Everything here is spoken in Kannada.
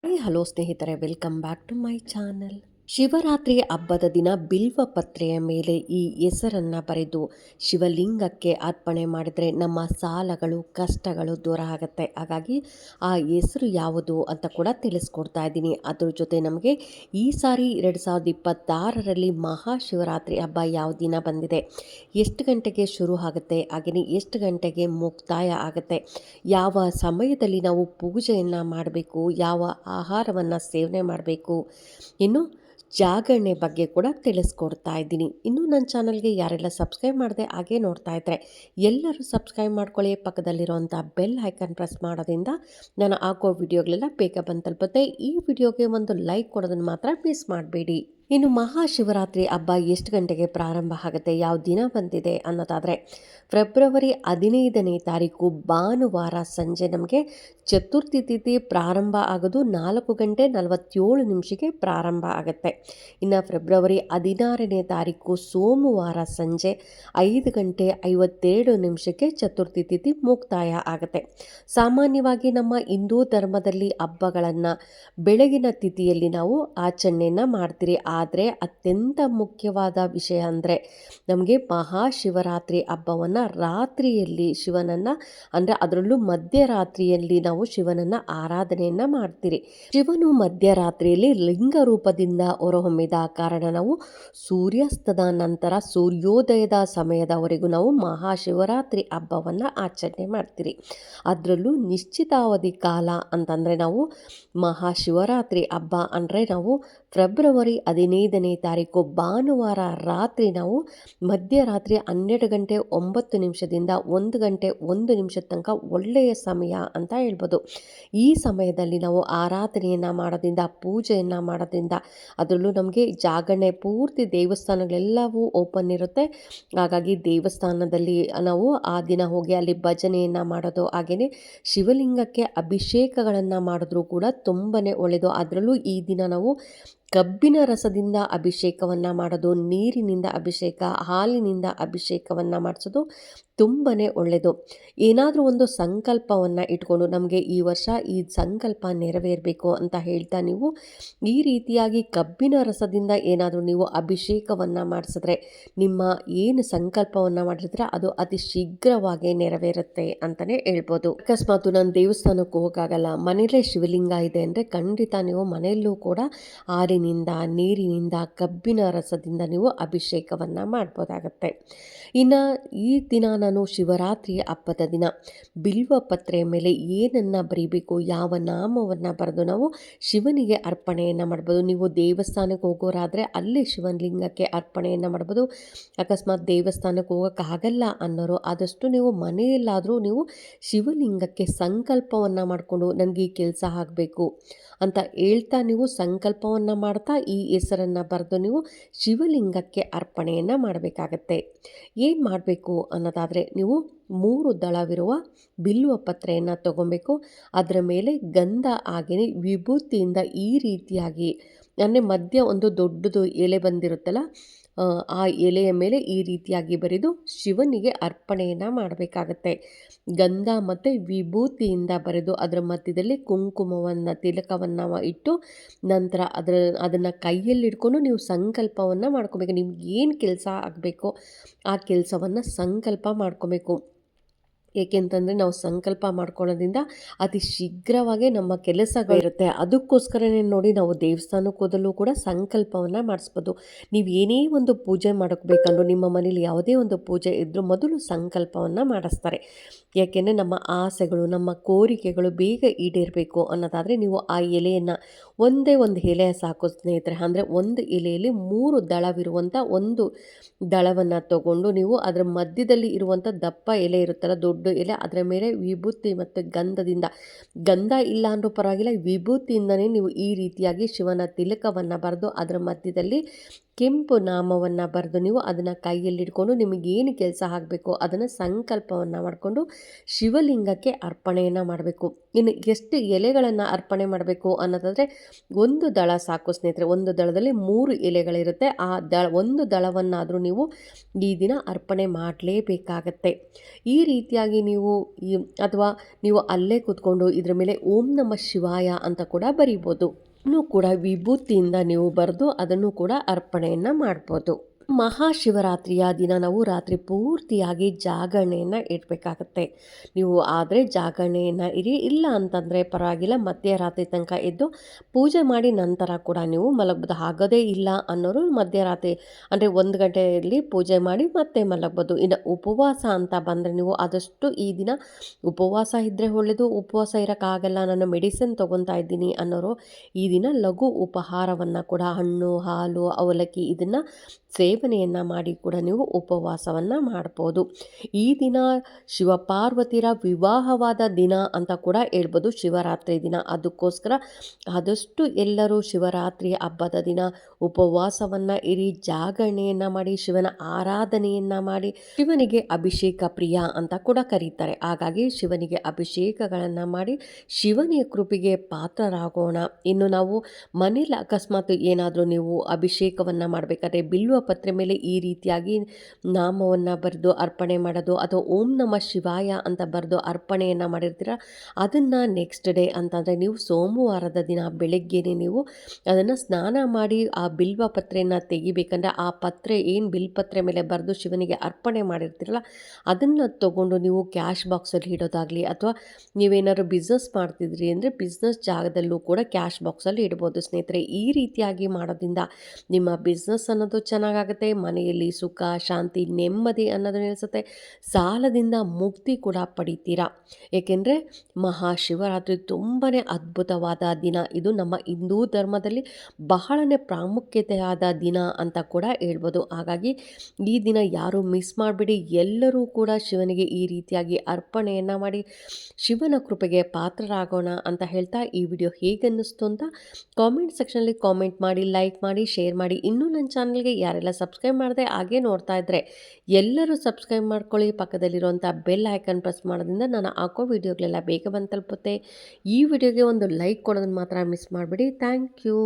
ಹಾಯ್ ಹಲೋ ಸ್ನೇಹಿತರೆ welcome back to my channel Shivaratri ಹಬ್ಬದ ದಿನ ಬಿಲ್ವ ಪತ್ರೆಯ ಮೇಲೆ ಈ ಹೆಸರನ್ನು ಬರೆದು ಶಿವಲಿಂಗಕ್ಕೆ ಅರ್ಪಣೆ ಮಾಡಿದರೆ ನಮ್ಮ ಸಾಲಗಳು, ಕಷ್ಟಗಳು ದೂರ ಆಗುತ್ತೆ. ಹಾಗಾಗಿ ಆ ಹೆಸರು ಯಾವುದು ಅಂತ ಕೂಡ ತಿಳಿಸ್ಕೊಡ್ತಾ ಇದ್ದೀನಿ. ಅದ್ರ ಜೊತೆ ನಮಗೆ ಈ ಸಾರಿ ಎರಡು ಸಾವಿರದ ಇಪ್ಪತ್ತಾರರಲ್ಲಿ ಮಹಾಶಿವರಾತ್ರಿ ಹಬ್ಬ ಯಾವ ದಿನ ಬಂದಿದೆ, ಎಷ್ಟು ಗಂಟೆಗೆ ಶುರು ಆಗುತ್ತೆ ಹಾಗೆಯೇ ಎಷ್ಟು ಗಂಟೆಗೆ ಮುಕ್ತಾಯ ಆಗುತ್ತೆ, ಯಾವ ಸಮಯದಲ್ಲಿ ನಾವು ಪೂಜೆಯನ್ನು ಮಾಡಬೇಕು, ಯಾವ ಆಹಾರವನ್ನು ಸೇವನೆ ಮಾಡಬೇಕು, ಇನ್ನು ಜಾಗರಣೆ ಬಗ್ಗೆ ಕೂಡ ತಿಳಿಸ್ಕೊಡ್ತಾ ಇದ್ದೀನಿ. ಇನ್ನೂ ನನ್ನ ಚಾನಲ್ಗೆ ಯಾರೆಲ್ಲ ಸಬ್ಸ್ಕ್ರೈಬ್ ಮಾಡಿದೆ ಹಾಗೆ ನೋಡ್ತಾ ಇದ್ದರೆ ಎಲ್ಲರೂ ಸಬ್ಸ್ಕ್ರೈಬ್ ಮಾಡ್ಕೊಳ್ಳಿ. ಪಕ್ಕದಲ್ಲಿರುವಂಥ ಬೆಲ್ ಐಕನ್ ಪ್ರೆಸ್ ಮಾಡೋದ್ರಿಂದ ನಾನು ಹಾಕೋ ವಿಡಿಯೋಗಳೆಲ್ಲ ಬೇಗ ಬಂದು ತಲುಪುತ್ತೆ. ಈ ವಿಡಿಯೋಗೆ ಒಂದು ಲೈಕ್ ಕೊಡೋದನ್ನು ಮಾತ್ರ ಮಿಸ್ ಮಾಡಬೇಡಿ. ಇನ್ನು ಮಹಾಶಿವರಾತ್ರಿ ಹಬ್ಬ ಎಷ್ಟು ಗಂಟೆಗೆ ಪ್ರಾರಂಭ ಆಗುತ್ತೆ? ಯಾವ ದಿನ ಬಂದಿದೆ ಅನ್ನೋದಾದರೆ, ಫೆಬ್ರವರಿ ಹದಿನೈದನೇ ತಾರೀಕು ಭಾನುವಾರ ಸಂಜೆ ನಮಗೆ ಚತುರ್ಥಿ ತಿಥಿ ಪ್ರಾರಂಭ ಆಗೋದು ನಾಲ್ಕು ಗಂಟೆ ನಲವತ್ತೇಳು ನಿಮಿಷಕ್ಕೆ ಪ್ರಾರಂಭ ಆಗುತ್ತೆ. ಇನ್ನು ಫೆಬ್ರವರಿ ಹದಿನಾರನೇ ತಾರೀಕು ಸೋಮವಾರ ಸಂಜೆ ಐದು ಗಂಟೆ ಐವತ್ತೆರಡು ನಿಮಿಷಕ್ಕೆ ಚತುರ್ಥಿ ತಿಥಿ ಮುಕ್ತಾಯ ಆಗುತ್ತೆ. ಸಾಮಾನ್ಯವಾಗಿ ನಮ್ಮ ಹಿಂದೂ ಧರ್ಮದಲ್ಲಿ ಹಬ್ಬಗಳನ್ನು ಬೆಳಗಿನ ತಿಥಿಯಲ್ಲಿ ನಾವು ಆಚರಣೆಯನ್ನು ಮಾಡ್ತೀರಿ. ಆದರೆ ಅತ್ಯಂತ ಮುಖ್ಯವಾದ ವಿಷಯ ಅಂದರೆ ನಮಗೆ ಮಹಾಶಿವರಾತ್ರಿ ಹಬ್ಬವನ್ನು ರಾತ್ರಿಯಲ್ಲಿ ಶಿವನನ್ನು ಅಂದರೆ ಅದರಲ್ಲೂ ಮಧ್ಯರಾತ್ರಿಯಲ್ಲಿ ನಾವು ಶಿವನನ್ನು ಆರಾಧನೆಯನ್ನು ಮಾಡ್ತೀರಿ. ಶಿವನು ಮಧ್ಯರಾತ್ರಿಯಲ್ಲಿ ಲಿಂಗ ರೂಪದಿಂದ ಹೊರಹೊಮ್ಮಿದ ಕಾರಣ ನಾವು ಸೂರ್ಯಾಸ್ತದ ನಂತರ ಸೂರ್ಯೋದಯದ ಸಮಯದವರೆಗೂ ನಾವು ಮಹಾಶಿವರಾತ್ರಿ ಹಬ್ಬವನ್ನು ಆಚರಣೆ ಮಾಡ್ತೀರಿ. ಅದರಲ್ಲೂ ನಿಶ್ಚಿತಾವಧಿ ಕಾಲ ಅಂತಂದರೆ ನಾವು ಮಹಾಶಿವರಾತ್ರಿ ಹಬ್ಬ ಅಂದರೆ ನಾವು ಫೆಬ್ರವರಿ ಹದಿನೈದನೇ ತಾರೀಕು ಭಾನುವಾರ ರಾತ್ರಿ ನಾವು ಮಧ್ಯರಾತ್ರಿ ಹನ್ನೆರಡು ಗಂಟೆ ಒಂಬತ್ತು ನಿಮಿಷದಿಂದ ಒಂದು ಗಂಟೆ ಒಂದು ನಿಮಿಷದ ತನಕ ಒಳ್ಳೆಯ ಸಮಯ ಅಂತ ಹೇಳ್ಬೋದು. ಈ ಸಮಯದಲ್ಲಿ ನಾವು ಆರಾಧನೆಯನ್ನು ಮಾಡೋದ್ರಿಂದ, ಪೂಜೆಯನ್ನು ಮಾಡೋದ್ರಿಂದ ಅದರಲ್ಲೂ ನಮಗೆ ಜಾಗರಣೆ ಪೂರ್ತಿ ದೇವಸ್ಥಾನಗಳೆಲ್ಲವೂ ಓಪನ್ ಇರುತ್ತೆ. ಹಾಗಾಗಿ ದೇವಸ್ಥಾನದಲ್ಲಿ ನಾವು ಆ ದಿನ ಹೋಗಿ ಅಲ್ಲಿ ಭಜನೆಯನ್ನು ಮಾಡೋದು ಹಾಗೆಯೇ ಶಿವಲಿಂಗಕ್ಕೆ ಅಭಿಷೇಕಗಳನ್ನು ಮಾಡಿದ್ರೂ ಕೂಡ ತುಂಬನೇ ಒಳ್ಳೆಯದು ಅದರಲ್ಲೂ ಈ ದಿನ ನಾವು ಕಬ್ಬಿನ ರಸದಿಂದ ಅಭಿಷೇಕವನ್ನು ಮಾಡೋದು ನೀರಿನಿಂದ ಅಭಿಷೇಕ ಹಾಲಿನಿಂದ ಅಭಿಷೇಕವನ್ನು ಮಾಡಿಸೋದು ತುಂಬಾ ಒಳ್ಳೆಯದು ಏನಾದರೂ ಒಂದು ಸಂಕಲ್ಪವನ್ನು ಇಟ್ಕೊಂಡು ನಮಗೆ ಈ ವರ್ಷ ಈ ಸಂಕಲ್ಪ ನೆರವೇರಬೇಕು ಅಂತ ಹೇಳ್ತಾ ನೀವು ಈ ರೀತಿಯಾಗಿ ಕಬ್ಬಿನ ರಸದಿಂದ ಏನಾದರೂ ನೀವು ಅಭಿಷೇಕವನ್ನು ಮಾಡಿಸಿದ್ರೆ, ನಿಮ್ಮ ಏನು ಸಂಕಲ್ಪವನ್ನು ಮಾಡಿದ್ರೆ ಅದು ಅತಿ ಶೀಘ್ರವಾಗಿ ನೆರವೇರುತ್ತೆ ಅಂತಲೇ ಹೇಳ್ಬೋದು. ಅಕಸ್ಮಾತ್ ನಾನು ದೇವಸ್ಥಾನಕ್ಕೆ ಹೋಗೋಕ್ಕಾಗಲ್ಲ ಮನೆಯಲ್ಲೇ ಶಿವಲಿಂಗ ಇದೆ ಅಂದರೆ ಖಂಡಿತ ನೀವು ಮನೆಯಲ್ಲೂ ಕೂಡ ಹಾಲಿನಿಂದ ನೀರಿನಿಂದ ಕಬ್ಬಿನ ರಸದಿಂದ ನೀವು ಅಭಿಷೇಕವನ್ನು ಮಾಡ್ಬೋದಾಗತ್ತೆ. ಇನ್ನು ಈ ದಿನ ನಾನು ಶಿವರಾತ್ರಿ ಹಬ್ಬದ ದಿನ ಬಿಲ್ವ ಪತ್ರೆಯ ಮೇಲೆ ಏನನ್ನು ಬರೀಬೇಕು, ಯಾವ ನಾಮವನ್ನು ಬರೆದು ನಾವು ಶಿವನಿಗೆ ಅರ್ಪಣೆಯನ್ನು ಮಾಡ್ಬೋದು. ನೀವು ದೇವಸ್ಥಾನಕ್ಕೆ ಹೋಗೋರಾದರೆ ಅಲ್ಲೇ ಶಿವಲಿಂಗಕ್ಕೆ ಅರ್ಪಣೆಯನ್ನು ಮಾಡ್ಬೋದು. ಅಕಸ್ಮಾತ್ ದೇವಸ್ಥಾನಕ್ಕೆ ಹೋಗೋಕ್ಕಾಗಲ್ಲ ಅನ್ನೋರು, ಆದಷ್ಟು ನೀವು ಮನೆಯಲ್ಲಾದರೂ ನೀವು ಶಿವಲಿಂಗಕ್ಕೆ ಸಂಕಲ್ಪವನ್ನು ಮಾಡಿಕೊಂಡು ನನಗೆ ಈ ಕೆಲಸ ಆಗಬೇಕು ಅಂತ ಹೇಳ್ತಾ ನೀವು ಸಂಕಲ್ಪವನ್ನು ಮಾಡ್ತಾ ಈ ಹೆಸರನ್ನು ಬರೆದು ನೀವು ಶಿವಲಿಂಗಕ್ಕೆ ಅರ್ಪಣೆಯನ್ನು ಮಾಡಬೇಕಾಗತ್ತೆ. ಏನು ಮಾಡಬೇಕು ಅನ್ನೋದಾದರೆ ನೀವು ಮೂರು ದಳವಿರುವ ಬಿಲ್ಲುವ ಪತ್ರೆಯನ್ನು ತಗೊಬೇಕು. ಅದರ ಮೇಲೆ ಗಂಧ ಹಾಗೆಯೇ ವಿಭೂತಿಯಿಂದ ಈ ರೀತಿಯಾಗಿ, ಅಂದರೆ ಮಧ್ಯ ಒಂದು ದೊಡ್ಡದು ಎಲೆ ಬಂದಿರುತ್ತಲ್ಲ ಆ ಎಲೆಯ ಮೇಲೆ ಈ ರೀತಿಯಾಗಿ ಬರೆದು ಶಿವನಿಗೆ ಅರ್ಪಣೆಯನ್ನು ಮಾಡಬೇಕಾಗತ್ತೆ. ಗಂಧ ಮತ್ತು ವಿಭೂತಿಯಿಂದ ಬರೆದು ಅದರ ಮಧ್ಯದಲ್ಲಿ ಕುಂಕುಮವನ್ನು, ತಿಲಕವನ್ನು ಇಟ್ಟು ನಂತರ ಅದರ, ಅದನ್ನು ಕೈಯಲ್ಲಿಡ್ಕೊಂಡು ನೀವು ಸಂಕಲ್ಪವನ್ನು ಮಾಡ್ಕೋಬೇಕು. ನಿಮ್ಗೆ ಏನು ಕೆಲಸ ಆಗಬೇಕೋ ಆ ಕೆಲಸವನ್ನು ಸಂಕಲ್ಪ ಮಾಡ್ಕೋಬೇಕು. ಏಕೆಂತಂದರೆ ನಾವು ಸಂಕಲ್ಪ ಮಾಡ್ಕೊಳ್ಳೋದ್ರಿಂದ ಅತಿ ಶೀಘ್ರವಾಗಿ ನಮ್ಮ ಕೆಲಸಗಳಿರುತ್ತೆ ಅದಕ್ಕೋಸ್ಕರನೇ ನೋಡಿ ನಾವು ದೇವಸ್ಥಾನಕ್ಕೆ ಹೋದಲ್ಲೂ ಕೂಡ ಸಂಕಲ್ಪವನ್ನು ಮಾಡಿಸ್ಬೋದು. ನೀವು ಏನೇ ಒಂದು ಪೂಜೆ ಮಾಡಬೇಕಂದ್ರೂ ನಿಮ್ಮ ಮನೇಲಿ ಯಾವುದೇ ಒಂದು ಪೂಜೆ ಇದ್ದರೂ ಮೊದಲು ಸಂಕಲ್ಪವನ್ನು ಮಾಡಿಸ್ತಾರೆ. ಯಾಕೆಂದರೆ ನಮ್ಮ ಆಸೆಗಳು, ನಮ್ಮ ಕೋರಿಕೆಗಳು ಬೇಗ ಈಡೇರಬೇಕು ಅನ್ನೋದಾದರೆ ನೀವು ಆ ಎಲೆಯನ್ನು ಒಂದೇ ಒಂದು ಎಲೆ ಸಾಕು ಸ್ನೇಹಿತರೆ. ಅಂದರೆ ಒಂದು ಎಲೆಯಲ್ಲಿ ಮೂರು ದಳವಿರುವಂಥ ಒಂದು ದಳವನ್ನು ತಗೊಂಡು ನೀವು ಅದರ ಮಧ್ಯದಲ್ಲಿ ಇರುವಂಥ ದಪ್ಪ ಎಲೆ ಇರುತ್ತಲ್ಲ, ದೊಡ್ಡ ಎಲೆ, ಅದರ ಮೇಲೆ ವಿಭೂತಿ ಮತ್ತು ಗಂಧದಿಂದ, ಗಂಧ ಇಲ್ಲ ಅಂದರೂ ಪರವಾಗಿಲ್ಲ, ವಿಭೂತಿಯಿಂದನೇ ನೀವು ಈ ರೀತಿಯಾಗಿ ಶಿವನ ತಿಲಕವನ್ನು ಬರೆದು ಅದರ ಮಧ್ಯದಲ್ಲಿ ಕೆಂಪು ನಾಮವನ್ನು ಬರೆದು ನೀವು ಅದನ್ನು ಕೈಯಲ್ಲಿ ಇಟ್ಕೊಂಡು ನಿಮಗೇನು ಕೆಲಸ ಆಗಬೇಕು ಅದನ್ನು ಸಂಕಲ್ಪವನ್ನು ಮಾಡಿಕೊಂಡು ಶಿವಲಿಂಗಕ್ಕೆ ಅರ್ಪಣೆಯನ್ನು ಮಾಡಬೇಕು. ಇನ್ನು ಎಷ್ಟು ಎಲೆಗಳನ್ನು ಅರ್ಪಣೆ ಮಾಡಬೇಕು ಅನ್ನೋದಾದರೆ ಒಂದು ದಳ ಸಾಕು ಸ್ನೇಹಿತರೆ, ಒಂದು ದಳದಲ್ಲಿ ಮೂರು ಎಲೆಗಳಿರುತ್ತೆ. ಆ ದಳ, ಒಂದು ದಳವನ್ನಾದರೂ ನೀವು ಈ ದಿನ ಅರ್ಪಣೆ ಮಾಡಲೇಬೇಕಾಗತ್ತೆ. ಈ ರೀತಿಯಾಗಿ ನೀವು ಅಥವಾ ನೀವು ಅಲ್ಲೇ ಕೂತ್ಕೊಂಡು ಇದರ ಮೇಲೆ ಓಂ ನಮ ಶಿವಾಯ ಅಂತ ಕೂಡ ಬರಿಬೋದು. ಕೂಡ ವಿಭೂತಿಯಿಂದ ನೀವು ಬರೆದು ಅದನ್ನು ಕೂಡ ಅರ್ಪಣೆಯನ್ನು ಮಾಡ್ಬೋದು. ಮಹಾಶಿವರಾತ್ರಿಯ ದಿನ ನಾವು ರಾತ್ರಿ ಪೂರ್ತಿಯಾಗಿ ಜಾಗರಣೆಯನ್ನು ಇಡಬೇಕಾಗತ್ತೆ. ನೀವು ಆದರೆ ಜಾಗರಣೆಯನ್ನು ಇರಿ, ಇಲ್ಲ ಅಂತಂದರೆ ಪರವಾಗಿಲ್ಲ ಮಧ್ಯರಾತ್ರಿ ತನಕ ಎದ್ದು ಪೂಜೆ ಮಾಡಿ ನಂತರ ಕೂಡ ನೀವು ಮಲಗ್ಬೋದು. ಆಗೋದೇ ಇಲ್ಲ ಅನ್ನೋರು ಮಧ್ಯರಾತ್ರಿ ಅಂದರೆ ಒಂದು ಗಂಟೆಯಲ್ಲಿ ಪೂಜೆ ಮಾಡಿ ಮತ್ತೆ ಮಲಗ್ಬೋದು. ಇನ್ನು ಉಪವಾಸ ಅಂತ ಬಂದರೆ ನೀವು ಆದಷ್ಟು ಈ ದಿನ ಉಪವಾಸ ಇದ್ದರೆ ಒಳ್ಳೆಯದು ಉಪವಾಸ ಇರೋಕ್ಕಾಗಲ್ಲ, ನಾನು ಮೆಡಿಸಿನ್ ತೊಗೊತಾ ಇದ್ದೀನಿ ಅನ್ನೋರು ಈ ದಿನ ಲಘು ಉಪಹಾರವನ್ನು ಕೂಡ ಹಣ್ಣು, ಹಾಲು, ಅವಲಕ್ಕಿ ಇದನ್ನು ಸೇವನೆಯನ್ನು ಮಾಡಿ ಕೂಡ ನೀವು ಉಪವಾಸವನ್ನು ಮಾಡ್ಬೋದು. ಈ ದಿನ ಶಿವಪಾರ್ವತಿರ ವಿವಾಹವಾದ ದಿನ ಅಂತ ಕೂಡ ಹೇಳ್ಬೋದು ಶಿವರಾತ್ರಿ ದಿನ. ಅದಕ್ಕೋಸ್ಕರ ಆದಷ್ಟು ಎಲ್ಲರೂ ಶಿವರಾತ್ರಿ ಹಬ್ಬದ ದಿನ ಉಪವಾಸವನ್ನು ಇರಿ, ಜಾಗರಣೆಯನ್ನು ಮಾಡಿ, ಶಿವನ ಆರಾಧನೆಯನ್ನು ಮಾಡಿ, ಶಿವನಿಗೆ ಅಭಿಷೇಕ ಪ್ರಿಯ ಅಂತ ಕೂಡ ಕರೀತಾರೆ. ಹಾಗಾಗಿ ಶಿವನಿಗೆ ಅಭಿಷೇಕಗಳನ್ನು ಮಾಡಿ ಶಿವನಿಯ ಕೃಪೆಗೆ ಪಾತ್ರರಾಗೋಣ. ಇನ್ನು ನಾವು ಮನೇಲಿ ಅಕಸ್ಮಾತ್ ಏನಾದರೂ ನೀವು ಅಭಿಷೇಕವನ್ನು ಮಾಡಬೇಕಾದ್ರೆ ಬಿಲ್ವ ಪತ್ರೆ ಮೇಲೆ ಈ ರೀತಿಯಾಗಿ ನಾಮವನ್ನು ಬರೆದು ಅರ್ಪಣೆ ಮಾಡೋದು ಅಥವಾ ಓಂ ನಮ ಶಿವಾಯ ಅಂತ ಬರೆದು ಅರ್ಪಣೆಯನ್ನು ಮಾಡಿರ್ತೀರ, ಅದನ್ನು ನೆಕ್ಸ್ಟ್ ಡೇ ಅಂತಂದರೆ ನೀವು ಸೋಮವಾರದ ದಿನ ಬೆಳಗ್ಗೆನೇ ನೀವು ಅದನ್ನು ಸ್ನಾನ ಮಾಡಿ ಆ ಬಿಲ್ವ ಪತ್ರೆಯನ್ನು ತೆಗಿಬೇಕಂದ್ರೆ ಆ ಪತ್ರೆ ಏನು ಬಿಲ್ಪತ್ರೆ ಮೇಲೆ ಬರೆದು ಶಿವನಿಗೆ ಅರ್ಪಣೆ ಮಾಡಿರ್ತೀರಲ್ಲ, ಅದನ್ನು ತಗೊಂಡು ನೀವು ಕ್ಯಾಶ್ ಬಾಕ್ಸಲ್ಲಿ ಇಡೋದಾಗಲಿ ಅಥವಾ ನೀವೇನಾದ್ರು ಬಿಸ್ನೆಸ್ ಮಾಡ್ತಿದ್ರಿ ಅಂದರೆ ಬಿಸ್ನೆಸ್ ಜಾಗದಲ್ಲೂ ಕೂಡ ಕ್ಯಾಶ್ ಬಾಕ್ಸಲ್ಲಿ ಇಡ್ಬೋದು. ಸ್ನೇಹಿತರೆ, ಈ ರೀತಿಯಾಗಿ ಮಾಡೋದ್ರಿಂದ ನಿಮ್ಮ ಬಿಸ್ನೆಸ್ ಅನ್ನೋದು ಚೆನ್ನಾಗಾಗುತ್ತೆ. ಮನೆಯಲ್ಲಿ ಸುಖ, ಶಾಂತಿ, ನೆಮ್ಮದಿ ಅನ್ನೋದು ನಿಲ್ಲಿಸುತ್ತೆ ಸಾಲದಿಂದ ಮುಕ್ತಿ ಕೂಡ ಪಡಿತೀರಾ? ಏಕೆಂದರೆ ಮಹಾಶಿವರಾತ್ರಿ ತುಂಬಾ ಅದ್ಭುತವಾದ ದಿನ. ಇದು ನಮ್ಮ ಹಿಂದೂ ಧರ್ಮದಲ್ಲಿ ಬಹಳನೇ ಪ್ರಾಮುಖ್ಯತೆಯಾದ ದಿನ ಅಂತ ಕೂಡ ಹೇಳ್ಬೋದು. ಹಾಗಾಗಿ ಈ ದಿನ ಯಾರು ಮಿಸ್ ಮಾಡಿಬಿಡಿ. ಎಲ್ಲರೂ ಕೂಡ ಶಿವನಿಗೆ ಈ ರೀತಿಯಾಗಿ ಅರ್ಪಣೆಯನ್ನು ಮಾಡಿ ಶಿವನ ಕೃಪೆಗೆ ಪಾತ್ರರಾಗೋಣ ಅಂತ ಹೇಳ್ತಾ ಈ ವಿಡಿಯೋ ಹೇಗೆ ಅನ್ನಿಸ್ತು ಅಂತ ಕಾಮೆಂಟ್ ಸೆಕ್ಷನಲ್ಲಿ ಕಾಮೆಂಟ್ ಮಾಡಿ, ಲೈಕ್ ಮಾಡಿ, ಶೇರ್ ಮಾಡಿ. ಇನ್ನೂ ನನ್ನ ಚಾನಲ್ಗೆ ಯಾರೆಲ್ಲ ಸಬ್ಸ್ಕ್ರೈಬ್ ಮಾಡದೆ ಹಾಗೆ ನೋಡ್ತಾ ಇದ್ದರೆ ಎಲ್ಲರೂ ಸಬ್ಸ್ಕ್ರೈಬ್ ಮಾಡ್ಕೊಳ್ಳಿ. ಪಕ್ಕದಲ್ಲಿರುವಂಥ ಬೆಲ್ ಐಕನ್ ಪ್ರೆಸ್ ಮಾಡೋದ್ರಿಂದ ನಾನು ಹಾಕೋ ವೀಡಿಯೋಗಳೆಲ್ಲ ಬೇಗ ಬಂದು ತಲುಪುತ್ತೆ. ಈ ವಿಡಿಯೋಗೆ ಒಂದು ಲೈಕ್ ಕೊಡೋದನ್ನು ಮಾತ್ರ ಮಿಸ್ ಮಾಡಿಬಿಡಿ. Thank you.